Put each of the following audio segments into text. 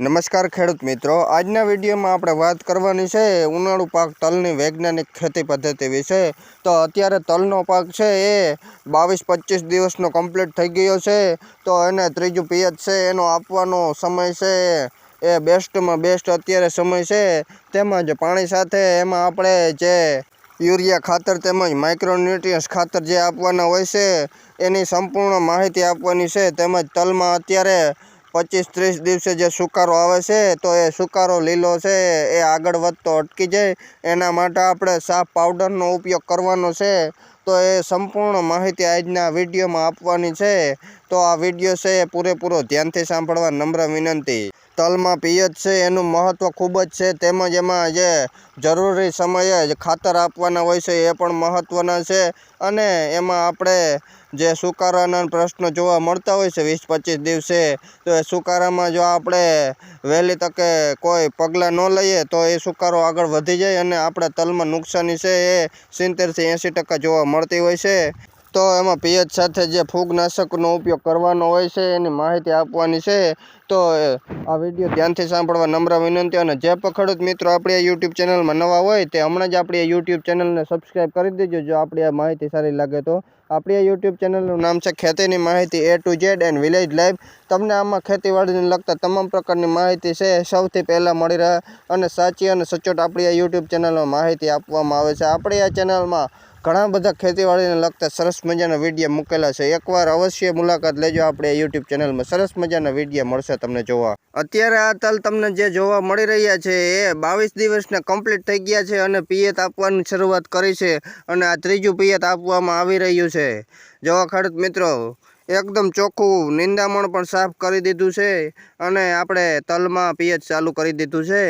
નમસ્કાર ખેડૂત મિત્રો. આજના વિડીયોમાં આપણે વાત કરવાની છે ઉનાળુ પાક તલની વૈજ્ઞાનિક ખેતી પદ્ધતિ વિશે. તો અત્યારે તલનો પાક છે એ બાવીસ પચીસ દિવસનો કમ્પ્લીટ થઈ ગયો છે. તો એને ત્રીજું પિયત છે, એનો આપવાનો સમય છે એ બેસ્ટમાં બેસ્ટ અત્યારે સમય છે. તેમજ પાણી સાથે એમાં આપણે જે યુરિયા ખાતર તેમજ માઇક્રોન્યુટ્રિયન્સ ખાતર જે આપવાના હોય છે, એની સંપૂર્ણ માહિતી આપવાની છે. તેમજ તલમાં અત્યારે પચીસ ત્રીસ દિવસે જે સુકારો આવે છે, તો એ સુકારો લીલો છે, એ આગળ વધતો અટકી જાય. એના માટે આપણે સાફ પાવડરનો ઉપયોગ કરવાનો છે. તો એ સંપૂર્ણ માહિતી આજના વિડીયોમાં આપવાની છે. તો આ વીડિયો છે એ પૂરેપૂરો ધ્યાનથી સાંભળવા નમ્ર વિનંતી. તલમાં પિયત છે, એનું મહત્ત્વ ખૂબ જ છે. તેમજ એમાં જે જરૂરી સમયે જ ખાતર આપવાના હોય છે, એ પણ મહત્ત્વના છે. અને એમાં આપણે જે સુકારાના પ્રશ્નો જોવા મળતા હોય છે વીસ પચીસ દિવસે, તો એ સુકારામાં જો આપણે વહેલી તકે કોઈ પગલાં ન લઈએ, તો એ સુકારો આગળ વધી જાય અને આપણે તલમાં નુકસાની છે, એ સિત્તેરથી એંસી ટકા જોવા મળતી હોય છે. તો એમાં પિયત સાથે જે ફૂગનાશકનો ઉપયોગ કરવાનો હોય છે, એની માહિતી આપવાની છે. તો આ વીડિયો ધ્યાનથી સાંભળવા નમ્ર વિનંતી અને જે પખડૂત મિત્રો આપણી આ યુટ્યુબ ચેનલમાં નવા હોય, તે હમણાં જ આપણી આ યુટ્યુબ ચેનલને સબસ્ક્રાઈબ કરી દેજો, જો આપણી આ માહિતી સારી લાગે તો. આપણી આ યુટ્યુબ ચેનલનું નામ છે ખેતીની માહિતી A to Z and village life તમને આમાં ખેતીવાડીને લગતા તમામ પ્રકારની માહિતી છે, સૌથી પહેલાં મળી રહે અને સાચી અને સચોટ આપણી આ યુટ્યુબ ચેનલમાં માહિતી આપવામાં આવે છે. આપણી આ ચેનલમાં ઘણા બધા ખેતીવાડીને લગતા સરસ મજાના વીડિયો મૂકેલા છે. એકવાર અવશ્ય મુલાકાત લેજો આપણે યુટ્યુબ ચેનલમાં સરસ મજાના વીડિયો મળશે તમને જોવા. અત્યારે આ તલ તમને જે જોવા મળી રહ્યા છે એ બાવીસ દિવસના કમ્પ્લીટ થઈ ગયા છે અને પિયત આપવાની શરૂઆત કરી છે અને આ ત્રીજું પિયત આપવામાં આવી રહ્યું છે. જોવા ખેડૂત મિત્રો, એકદમ ચોખ્ખું નિંદામણ પણ સાફ કરી દીધું છે અને આપણે તલમાં પિયત ચાલુ કરી દીધું છે.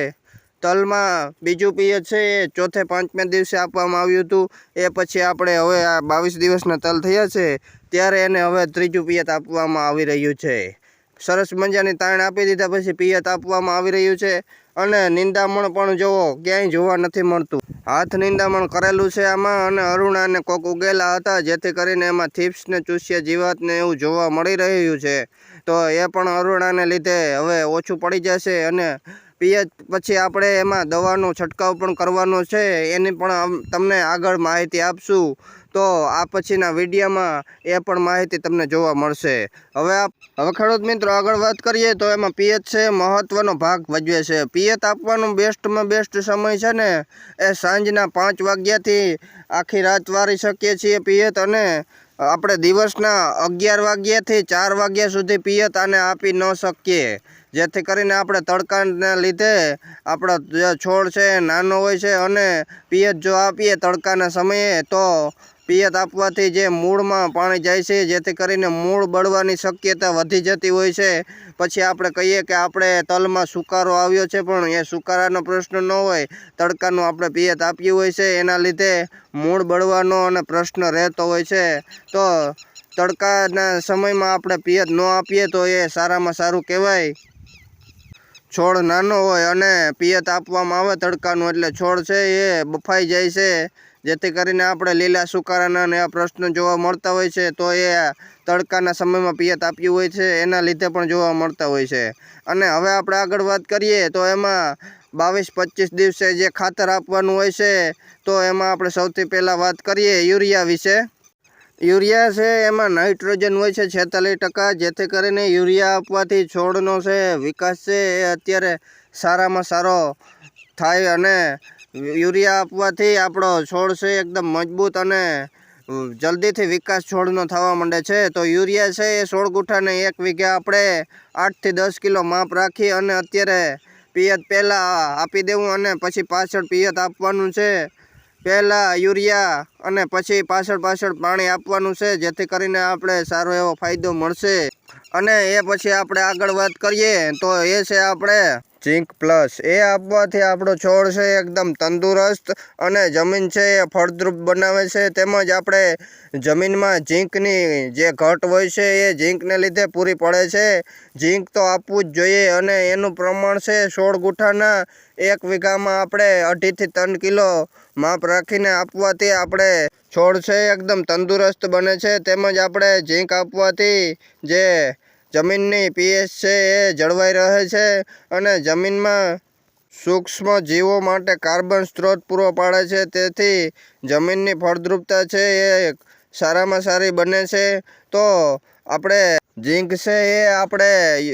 તલમાં બીજું પિયત છે એ ચોથે પાંચમે દિવસે આપવામાં આવ્યું હતું. એ પછી આપણે હવે આ બાવીસ દિવસના તલ થયા છે. ત્યારે એને હવે ત્રીજું પિયત આપવામાં આવી રહ્યું છે. સરસ મજાની તાણ આપી દીધા પછી પિયત આપવામાં આવી રહ્યું છે. અને નિંદામણ પણ જોવો, ક્યાંય જોવા નથી મળતું. હાથ નિંદામણ કરેલું છે આમાં અને અરુણાને કોક ઉગેલા હતા જેથી કરીને એમાં થીપ્સને ચૂસ્યા જીવાત ને એવું જોવા મળી રહ્યું છે. તો એ પણ અરુણાને લીધે હવે ઓછું પડી જશે અને પિયત પછી આપણે એમાં દવાનો છંટકાવ પણ કરવાનો છે, એની પણ તમને આગળ માહિતી આપશું. તો આ પછીના વિડીયોમાં એ પણ માહિતી તમને જોવા મળશે. હવે હવે ખેડૂત મિત્રો આગળ વાત કરીએ તો એમાં પિયત છે મહત્ત્વનો ભાગ ભજવે છે. પિયત આપવાનો બેસ્ટમાં બેસ્ટ સમય છે ને, એ સાંજના પાંચ વાગ્યાથી આખી રાત વારી શકીએ છીએ પિયત અને આપણે દિવસના અગિયાર વાગ્યાથી ચાર વાગ્યા સુધી પિયત આને આપી ન શકીએ. જેથી કરીને આપણે તડકાને લીધે આપણો જે છોડ છે નાનો હોય છે અને પિયત જો આપીએ તડકાના સમયે તો પિયત આપવાથી જે મૂળમાં પાણી જાય છે, જેથી કરીને મૂળ બળવાની શક્યતા વધી જતી હોય છે. પછી આપણે કહીએ કે આપણે તલમાં સુકારો આવ્યો છે, પણ એ સુકારાનો પ્રશ્ન ન હોય. તડકાનું આપણે પિયત આપ્યું હોય છે, એના લીધે મૂળ બળવાનો અને પ્રશ્ન રહેતો હોય છે. તો તડકાના સમયમાં આપણે પિયત ન આપીએ તો એ સારામાં સારું કહેવાય. છોડ નાનો હોય અને પિયત આપવામાં આવે તડકાનું એટલે છોડ છે એ બફાઈ જાય છે. જેથી કરીને આપણે લીલા સુકારાના એવા પ્રશ્નો જોવા મળતા હોય છે, તો એ તડકાના સમયમાં પિયત આપ્યું હોય છે, એના લીધે પણ જોવા મળતા હોય છે. અને હવે આપણે આગળ વાત કરીએ, તો એમાં બાવીસ પચીસ દિવસે જે ખાતર આપવાનું હોય છે, તો એમાં આપણે સૌથી પહેલાં વાત કરીએ યુરિયા વિશે. યુરિયા છે, એમાં નાઇટ્રોજન હોય છે છેતાલીસ ટકા, જેથી કરીને યુરિયા આપવાથી છોડનો છે, વિકાસ છે, એ અત્યારે સારામાં સારો થાય અને યુરિયા આપવાથી આપણો છોડ છે એકદમ મજબૂત અને જલ્દીથી વિકાસ છોડનો થવા માંડે છે. તો યુરિયા છે, એ સોળ ગુઠાને એક વીઘે આપણે આઠથી દસ કિલો માપ રાખી અને અત્યારે પિયત પહેલાં આપી દેવું અને પછી પાછળ પિયત આપવાનું છે. પહેલાં યુરિયા અને પછી પાછળ પાછળ પાણી આપવાનું છે, જેથી કરીને આપણે સારો એવો ફાયદો મળશે. અને એ પછી આપણે આગળ વાત કરીએ, તો એ છે આપણે ઝીંક પ્લસ. એ આપવાથી આપણો છોડ છે એકદમ તંદુરસ્ત અને જમીન છે એ ફળદ્રુપ બનાવે છે. તેમજ આપણે જમીનમાં ઝીંકની જે ઘટ હોય છે એ ઝીંકને લીધે પૂરી પડે છે. ઝીંક તો આપવું જ જોઈએ અને એનું પ્રમાણ છે સોળ ગુઠાના. એક વીઘામાં આપણે અઢીથી ત્રણ કિલો માપ રાખીને આપવાથી આપણે છોડ છે એકદમ તંદુરસ્ત બને છે. તેમજ આપણે ઝીંક આપવાથી જે જમીનની પીએચ છે એ જળવાઈ રહે છે અને જમીનમાં સૂક્ષ્મ જીવો માટે કાર્બન સ્ત્રોત પૂરો પાડે છે. તેથી જમીનની ફળદ્રુપતા છે એ સારામાં સારી બને છે. તો આપણે ઝીંક છે એ આપણે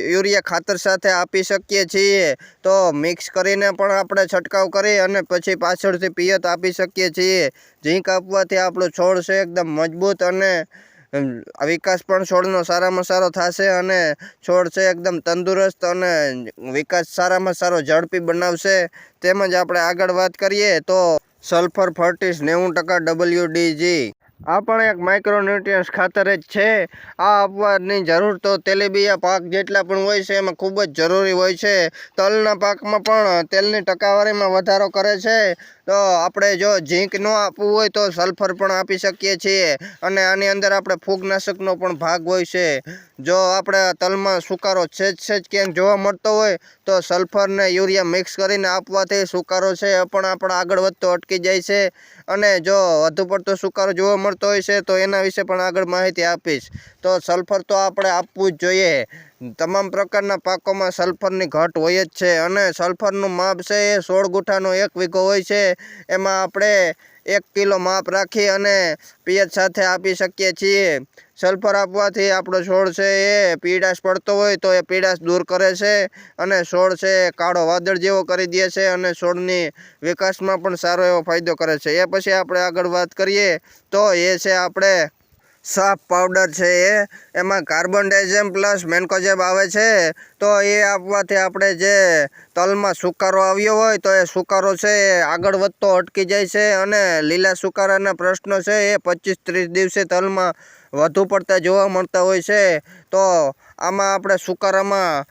યુરિયા ખાતર સાથે આપી શકીએ છીએ. તો મિક્સ કરીને પણ આપણે છંટકાવ કરી અને પછી પાછળથી પિયત આપી શકીએ છીએ. ઝીંક આપવાથી આપણો છોડ છે એકદમ મજબૂત અને વિકાસ પણ છોડનો સારામાં સારો થશે અને છોડ છે એકદમ તંદુરસ્ત અને વિકાસ સારામાં સારો ઝડપી બનાવશે. તેમજ આપણે આગળ વાત કરીએ તો સલ્ફર ફર્ટિસ નેવું ટકા ડબલ્યુડીજી આ પણ એક માઇક્રોન્યુટ્રિયન્સ ખાતર જ છે. આ આપવાની જરૂર તો તેલીબિયા પાક જેટલા પણ હોય છે એમાં ખૂબ જ જરૂરી હોય છે. તલના પાકમાં પણ તેલની ટકાવારીમાં વધારો કરે છે. તો આપણે જો ઝીંક ન આપવું હોય તો સલ્ફર પણ આપી શકીએ છીએ અને આની અંદર આપણે ફૂગનાશકનો પણ ભાગ હોય છે. જો આપણે તલમાં સુકારો છે જ છે જ ક્યાંક જોવા મળતો હોય તો સલ્ફર ને યુરિયા મિક્સ કરીને આપવાથી સુકારો છે એ પણ આપણે આગળ વધતો અટકી જાય છે. અને જો વધુ પડતો સુકારો જોવા મળતો હોય છે તો એના વિશે પણ આગળ માહિતી આપીશ. તો સલ્ફર તો આપણે આપવું જ જોઈએ. તમામ પ્રકારના પાકોમાં સલ્ફરની ઘટ હોય જ છે અને સલ્ફરનું માપ છે એ સોળ ગુઠાનો એક વીઘો હોય છે. એમાં આપણે એક કિલો માપ રાખી અને પિયત સાથે આપી શકીએ છીએ. સલ્ફર આપવાથી આપણો છોડ છે એ પીડાશ પડતો હોય તો એ પીડાશ દૂર કરે છે અને છોડ છે કાળો વાદળ જેવો કરી દે છે અને છોડની વિકાસમાં પણ સારો એવો ફાયદો કરે છે. એ પછી આપણે આગળ વાત કરીએ તો એ છે આપણે સાફ પાવડર છે એ. એમાં કાર્બન ડાયઝેમ પ્લસ મેન્કોજેબ આવે છે. તો એ આપવાથી આપણે જે તલમાં સુકારો આવ્યો હોય તો એ સુકારો છે એ આગળ વધતો અટકી જાય છે અને લીલા સુકારાના પ્રશ્નો છે એ પચીસ ત્રીસ દિવસે તલમાં વધુ પડતા જોવા મળતા હોય છે. તો આમાં આપણે સુકારામાં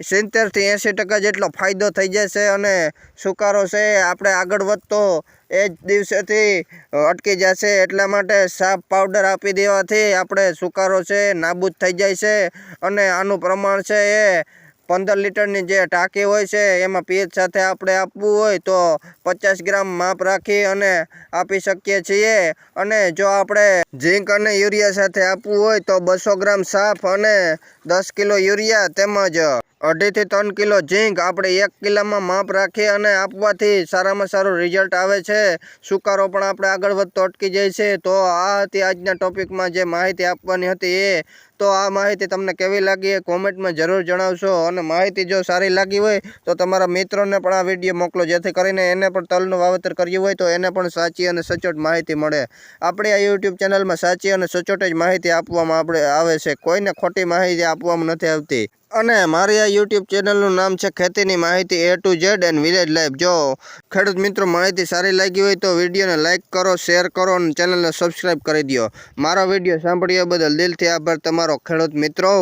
સિત્તેરથી એંસી ટકા જેટલો ફાયદો થઈ જશે અને સુકારો છે, આપણે આગળ વધતો એ જ દિવસેથી અટકી જશે. એટલા માટે સાફ પાવડર આપી દેવાથી આપણે સુકારો છે, નાબૂદ થઈ જાય છે અને આનું પ્રમાણ છે એ પંદર લીટરની જે ટાંકી હોય છે, એમાં પીએચ સાથે આપણે આપવું હોય તો પચાસ ગ્રામ માપ રાખી અને આપી શકીએ છીએ. અને જો આપણે ઝીંક અને યુરિયા સાથે આપવું હોય તો બસો ગ્રામ સાફ અને દસ કિલો યુરિયા તેમજ અઢીથી ત્રણ કિલો ઝીંક આપણે એક કિલોમાં માપ રાખી અને આપવાથી સારામાં સારું રિઝલ્ટ આવે છે. સુકારો પણ આપણે આગળ વધતો અટકી જાય છે. તો આ હતી આજના ટોપિકમાં જે માહિતી આપવાની હતી એ. તો આ માહિતી તમને કેવી લાગી એ કોમેન્ટમાં જરૂર જણાવશો. અને માહિતી જો સારી લાગી હોય તો તમારા મિત્રોને પણ આ વીડિયો મોકલો. જેથી કરીને એને પણ તલનું વાવેતર કર્યું હોય તો એને પણ સાચી અને સચોટ માહિતી મળે. આપણી આ યુટ્યુબ ચેનલમાં સાચી અને સચોટ જ માહિતી આપવામાં આપણે આવે છે. કોઈને ખોટી માહિતી આપવામાં નથી આવતી. અને મારી આ યુટ્યુબ ચેનલનું નામ છે ખેતીની માહિતી A to Z and village life જો ખેડૂત મિત્રો માહિતી સારી લાગી હોય તો વિડીયોને લાઇક કરો શેર કરો અને ચેનલને સબસ્ક્રાઈબ કરી દો મારો વીડિયો સાંભળ્યા બદલ દિલથી આભાર તમારો ખેડૂત મિત્રો.